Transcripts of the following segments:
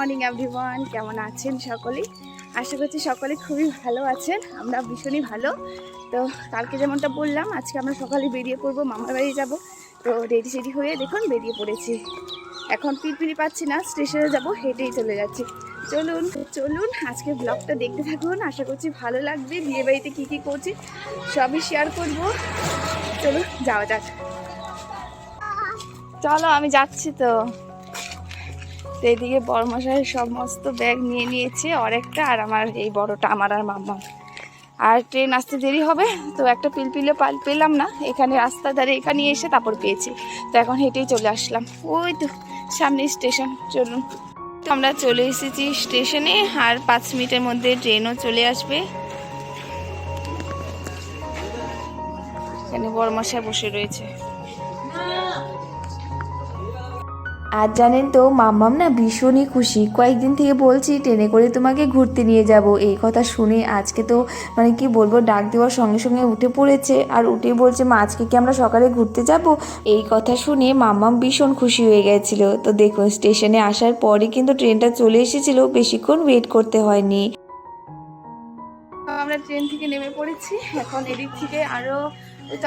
Morning everyone কেমন আছেন সকলেই? আশা করছি সকলে খুবই ভালো আছেন। আমরা ভীষণই ভালো। তো কালকে যেমনটা বললাম, আজকে আমরা সকালে বেরিয়ে পড়ব, মামার বাড়ি যাব। তো রেডি সেডি হয়ে দেখুন বেরিয়ে পড়েছি। এখন পিলপিলি পাচ্ছি না স্টেশনে যাব, হেঁটেই চলে যাচ্ছি। চলুন চলুন, আজকে ব্লগটা দেখতে থাকুন। আশা করছি ভালো লাগবে। বিয়ে বাড়িতে কী কী করছি, সবই শেয়ার করব। চলুন, যাওয়া যাক। চলো, আমি যাচ্ছি তো। তো এদিকে বড়মশাই সমস্ত ব্যাগ নিয়ে নিয়েছে, অনেকটা, আর আমার এই বড়টা, আমার আর মাম্মা। আর ট্রেন আসতে দেরি হবে, তো একটা পিলপিলে পাল পেলাম না। এখানে রাস্তা ধারে এখানে এসে তারপর পেয়েছি। তো এখন হেঁটেই চলে আসলাম। ওই তো, সামনে স্টেশন, চলুন। তো আমরা চলে এসেছি স্টেশনে, আর পাঁচ মিনিটের মধ্যে ট্রেনও চলে আসবে। এখানে বড়মশাই বসে রয়েছে। আর জানেন তো, মাম্মাম না ভীষণই খুশি। কয়েকদিন থেকে বলছি, ট্রেনে করে তোমাকে ঘুরতে নিয়ে যাব। এই কথা শুনে আজকে তো মানে কি বলব, ডাক দেওয়ার সঙ্গে সঙ্গে উঠে পড়েছে। আর উঠে বলছে, মা, আজকে কি আমরা সকালে ঘুরতে যাব? এই কথা শুনে মাম্মাম ভীষণ খুশি হয়ে গেছিল। তো দেখুন, স্টেশনে আসার পরে কিন্তু ট্রেনটা চলে এসেছিল, বেশিক্ষণ ওয়েট করতে হয়নি। আমরা ট্রেন থেকে নেমে পড়েছি। এখন এদিক থেকে আরও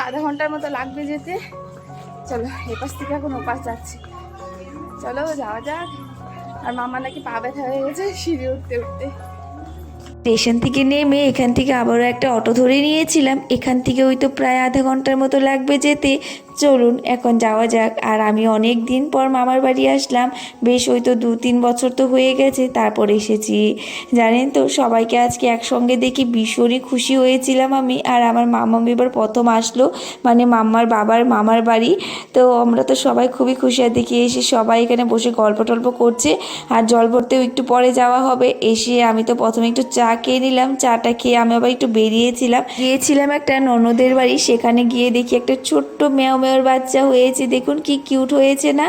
আধা ঘণ্টার মতো লাগবে যেতে। চলো, এপাশ থেকে এখন ওপাশ যাচ্ছি। চলো যাওয়া যাক। আর মামা নাকি পা ব্যথা হয়ে গেছে, সিঁড়ি উঠতে উঠতে। স্টেশন থেকে নেমে এখান থেকে আবারও একটা অটো ধরে নিয়েছিলাম। এখান থেকে ওই তো প্রায় আধা ঘণ্টার মতো লাগবে যেতে। চলুন, এখন যাওয়া যাক। আর আমি অনেক দিন পর মামার বাড়ি আসলাম। বেশ ওই তো দু তিন বছর তো হয়ে গেছে, তারপর এসেছি। জানেন তো, সবাইকে আজকে একসঙ্গে দেখে ভীষণই খুশি হয়েছিলাম আমি। আর আমার মামা এবার প্রথম আসলো মানে মাম্মার বাবার মামার বাড়ি। তো আমরা তো সবাই খুবই খুশি। আর দেখি, এসে সবাই এখানে বসে গল্প টল্প করছে। আর জল ভরতেও একটু পরে যাওয়া হবে। এসে আমি তো প্রথমে একটু চা খেয়ে নিলাম। চাটা খেয়ে আমি আবার একটু বেরিয়েছিলাম। গিয়েছিলাম একটা ননদের বাড়ি। সেখানে গিয়ে দেখি একটা ছোট্ট মেয় মেয়র বাচ্চা হয়েছে দেখুন কি কিউট হয়েছে না?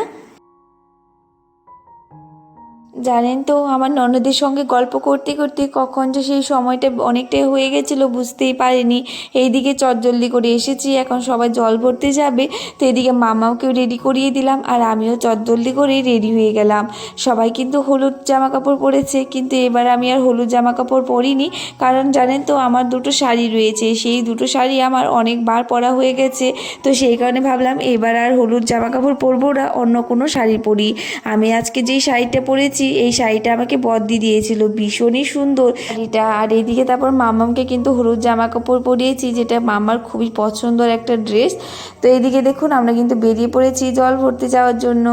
জানেন তো, আমার ননদের সঙ্গে গল্প করতে করতে কখন যে সেই সময়টা অনেকটাই হয়ে গেছিল, বুঝতেই পারিনি। এইদিকে চটজলদি করে এসেছি, এখন সবাই জল ভরতে যাবে, তো এদিকে মামাকেও রেডি করিয়ে দিলাম, আর আমিও চটজলদি করে রেডি হয়ে গেলাম। সবাই কিন্তু হলুদ জামা কাপড় পরেছে, কিন্তু এবার আমি আর হলুদ জামা কাপড় পরিনি, কারণ জানেন তো, আমার দুটো শাড়ি রয়েছে, সেই দুটো শাড়ি আমার অনেকবার পরা হয়ে গেছে, তো সেই কারণে ভাবলাম এবার আর হলুদ জামা কাপড় পরবো না, অন্য কোনো শাড়ি পরি। আমি আজকে যেই শাড়িটা পরেছি এই শাড়িটা আমাকে বদ্দি দিয়েছিল, ভীষণই সুন্দর শাড়িটা। আর এইদিকে তারপর মামামকে কিন্তু হলুদ জামা কাপড় পরিয়েছি, যেটা মামার খুবই পছন্দের একটা ড্রেস। তো এইদিকে দেখুন, আমরা কিন্তু বেরিয়ে পড়েছি জল ভরতে যাওয়ার জন্য।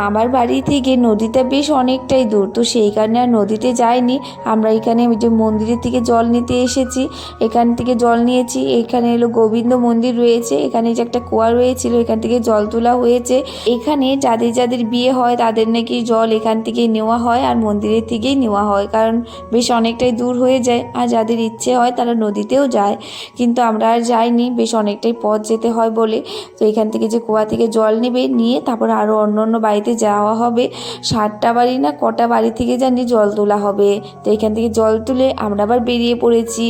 মামার বাড়ি থেকে নদীটা বেশ অনেকটাই দূর। তো সেই কারণে আর নদীতে যাইনি। আমরা এখানে ওই যে মন্দিরের থেকে জল নিতে এসেছি। এখান থেকে জল নিয়েছি। এখানে এলো গোবিন্দ মন্দির রয়েছে। এখানে যে একটা কুয়া রয়েছিল, এখান থেকে জল তোলা হয়েছে। এখানে যাদের যাদের বিয়ে হয়, তাদের নাকি জল এখান থেকেই নেওয়া হয় আর মন্দিরের থেকেই নেওয়া হয়। কারণ বেশ অনেকটাই দূর হয়ে যায়। আর যাদের ইচ্ছে হয়, তারা নদীতেও যায়। কিন্তু আমরা আর যাইনি। বেশ অনেকটাই পথ যেতে হয় বলে। তো এখান থেকে যে কুয়া থেকে জল নেবে, নিয়ে তারপর আরও অন্য অন্য বাড়িতে যাওয়া হবে। সাতটা বাড়ি না কটা বাড়ি থেকে জানি জল তোলা হবে। তো এখান থেকে জল তুলে আমরা আবার বেরিয়ে পড়েছি।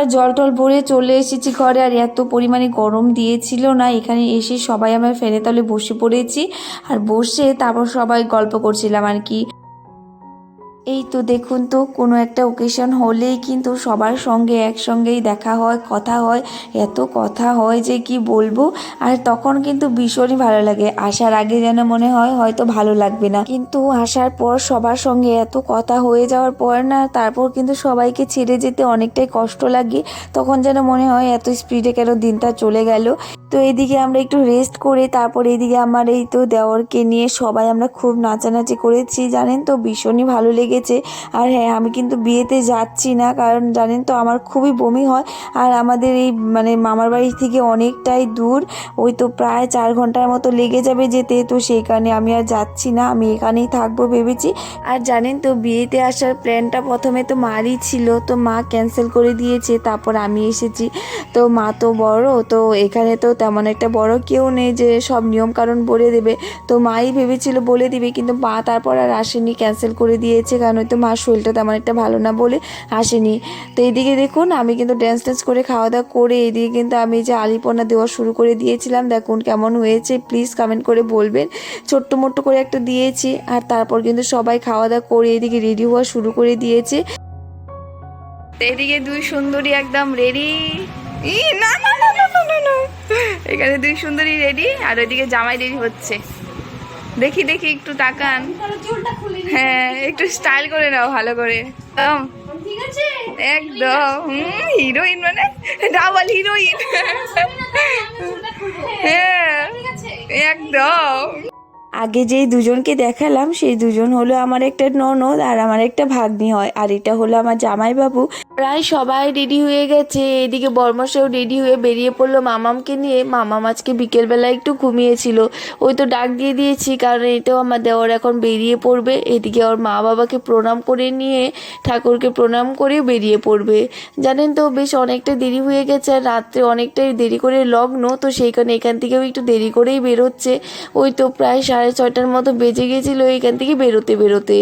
আমরা জল টল ভরে চলে এসেছি ঘরে আর এত পরিমাণে গরম দিয়েছিল না, এখানে এসে সবাই আমরা ফেনে তলে বসে পড়েছি। আর বসে তারপর সবাই গল্প করছিলাম আর কি। এই তো দেখুন তো, কোনো একটা ওকেশন হলেই কিন্তু সবার সঙ্গে একসঙ্গেই দেখা হয়, কথা হয়, এত কথা হয় যে কি বলব? আর তখন কিন্তু ভীষণই ভালো লাগে। আসার আগে যেন মনে হয় হয়তো ভালো লাগবে না। কিন্তু আসার পর সবার সঙ্গে এত কথা হয়ে যাওয়ার পর না, তারপর কিন্তু সবাইকে ছেড়ে যেতে অনেকটাই কষ্ট লাগে। তখন যেন মনে হয় এত স্পিডে কেন দিনটা চলে গেল। তো এদিকে আমরা একটু রেস্ট করে, তারপর এদিকে আমার এই তো দেওরকে নিয়ে সবাই আমরা খুব নাচানাচি করেছি। জানেন তো, ভীষণই ভালো লেগেছে। আর হ্যাঁ আমি কিন্তু বিয়েতে যাচ্ছি না, কারণ জানেন তো আমার খুবই বমি হয়। আর আমাদের এই মানে মামার বাড়ি থেকে অনেকটাই দূর। ওই তো প্রায় চার ঘণ্টার মতো লেগে যাবে যেতে, তো সেই কারণে আমি আর যাচ্ছি না, আমি এখানেই থাকব ভেবেছি। আর জানেন তো, বিয়েতে আসার প্ল্যানটা প্রথমে তো মারই ছিল, তো মা ক্যান্সেল করে দিয়েছে, তারপর আমি এসেছি। তো মা তো বড়, তো এখানে তো তেমন একটা বড় কেউ নেই যে সব নিয়ম কারণ বলে দেবে। তো মাই ভেবেছিল বলে দিবে, কিন্তু মা তারপর আর আসেনি, ক্যান্সেল করে দিয়েছে। কারণ হয়তো মার শরীরটা তেমন একটা ভালো না বলে আসেনি তো এইদিকে দেখুন, আমি কিন্তু ড্যান্স ট্যান্স করে খাওয়া দাওয়া করে এদিকে কিন্তু আমি যে আলিপনা দেওয়া শুরু করে দিয়েছিলাম। দেখুন কেমন হয়েছে প্লিজ কমেন্ট করে বলবেন। ছোট্ট মোট্ট করে একটা দিয়েছি, আর তারপর কিন্তু সবাই খাওয়া দাওয়া করে এদিকে রেডি হওয়া শুরু করে দিয়েছে। এদিকে দুই সুন্দরী একদম রেডি ই, না এখানে দুই সুন্দরী রেডি আর ওইদিকে জামাই রেডি হচ্ছে। দেখি দেখি একটু তাকান। হ্যাঁ একটু স্টাইল করে নাও, ভালো করে। একদম। একদম। হিরোইন মানে? ডাবল হিরোইন হ্যাঁ একদম। আগে যেই দুজনকে দেখালাম, সেই দুজন হলো আমার একটা ননদ আর আমার একটা ভাগ্নি হয়। আর এটা হলো আমার জামাইবাবু। প্রায় সবাই রেডি হয়ে গেছে। এদিকে বর্মশাও রেডি হয়ে বেরিয়ে পড়ল মামামকে নিয়ে। মামাম আজকে বিকেলবেলা একটু ঘুমিয়েছিল। ওই তো ডাক দিয়ে দিয়েছি, কারণ এটাও আমার দেওয়ার এখন বেরিয়ে পড়বে। এদিকে ওর মা বাবাকে প্রণাম করে নিয়ে ঠাকুরকে প্রণাম করে বেরিয়ে পড়বে। জানেন তো, বেশ অনেকটা দেরি হয়ে গেছে আর রাত্রে অনেকটাই দেরি করে লগ্ন, তো সেই কারণে এখান থেকেও একটু দেরি করেই বেরোচ্ছে। ওই তো প্রায় সাড়ে ছয়টার মতো বেজে গেছিল এখান থেকে বেরোতে বেরোতে।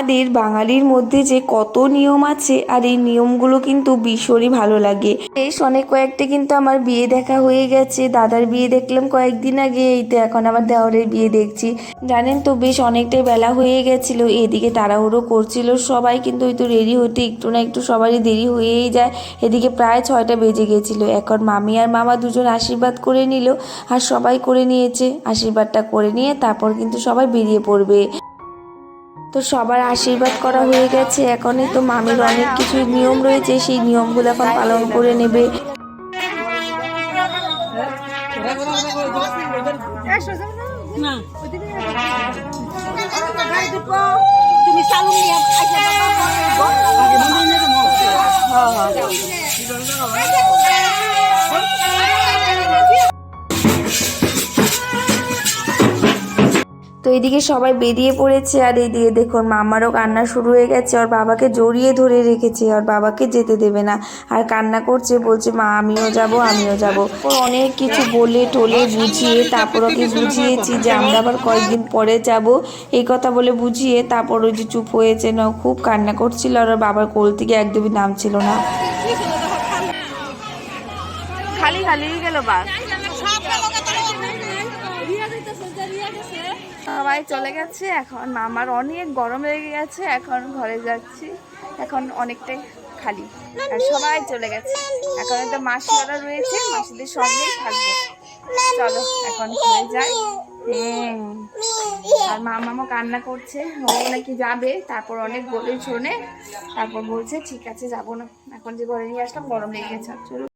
আমাদের বাঙালির মধ্যে যে কত নিয়ম আছে, আর এই নিয়মগুলো কিন্তু ভীষণই ভালো লাগে। বেশ অনেক কয়েকটা কিন্তু আমার বিয়ে দেখা হয়ে গেছে, দাদার বিয়ে দেখলাম কয়েকদিন আগে, এই তো এখন আমার দেওয়ারের বিয়ে দেখছি। জানেন তো বেশ অনেকটাই বেলা হয়ে গেছিল, এদিকে তাড়াহুড়ো করছিল সবাই, কিন্তু ওই তো রেডি হতে একটু না একটু সবারই দেরি হয়েই যায়। এদিকে প্রায় ছয়টা বেজে গেছিল, এখন মামি আর মামা দুজন আশীর্বাদ করে নিল, আর সবাই করে নিয়েছে, আশীর্বাদটা করে নিয়ে তারপর কিন্তু সবাই বেরিয়ে পড়বে। তো সবার আশীর্বাদ করা হয়ে গেছে। এখনই তো মামির অনেক কিছু নিয়ম রয়েছে, সেই নিয়মগুলো এখন পালন করে নেবে। তুমি চালু এদিকে সবাই বেরিয়ে পড়েছে আর এদিকে দেখুন মামারও কান্না শুরু হয়ে গেছে। ওর বাবাকে জড়িয়ে ধরে রেখেছে। আর বাবাকে যেতে দেবে না। আর কান্না করছে, বলছে, মা, আমিও যাব আমিও যাব। ও অনেক কিছু বলে টোলে বুঝিয়ে, তারপর ওকে বুঝিয়েছি যে আমরা আবার কয়েকদিন পরে যাব। এই কথা বলে বুঝিয়ে তারপর ওই যে চুপ হয়েছে। না খুব কান্না করছিল আর ওর বাবার কোল থেকে একদমই নাম ছিল না। খালি খালি গেল বাস। সবাই চলে গেছে। এখন মামার অনেক গরম লেগে গেছে। এখন ঘরে যাচ্ছি। এখন অনেকটাই খালি। আর সবাই চলে গেছে। এখন একটা মাসিওরা রয়েছে। মাসিদের সঙ্গেই থাকব। চলো এখন ঘরে যাই। হুম আর মা মামা কান্না করছে। ও নাকি যাবে। তারপর অনেক বলে শোনে। তারপর বলছে ঠিক আছে যাব না। এখন যে ঘরে নিয়ে আসলাম গরম লেগে গেছে। চলো।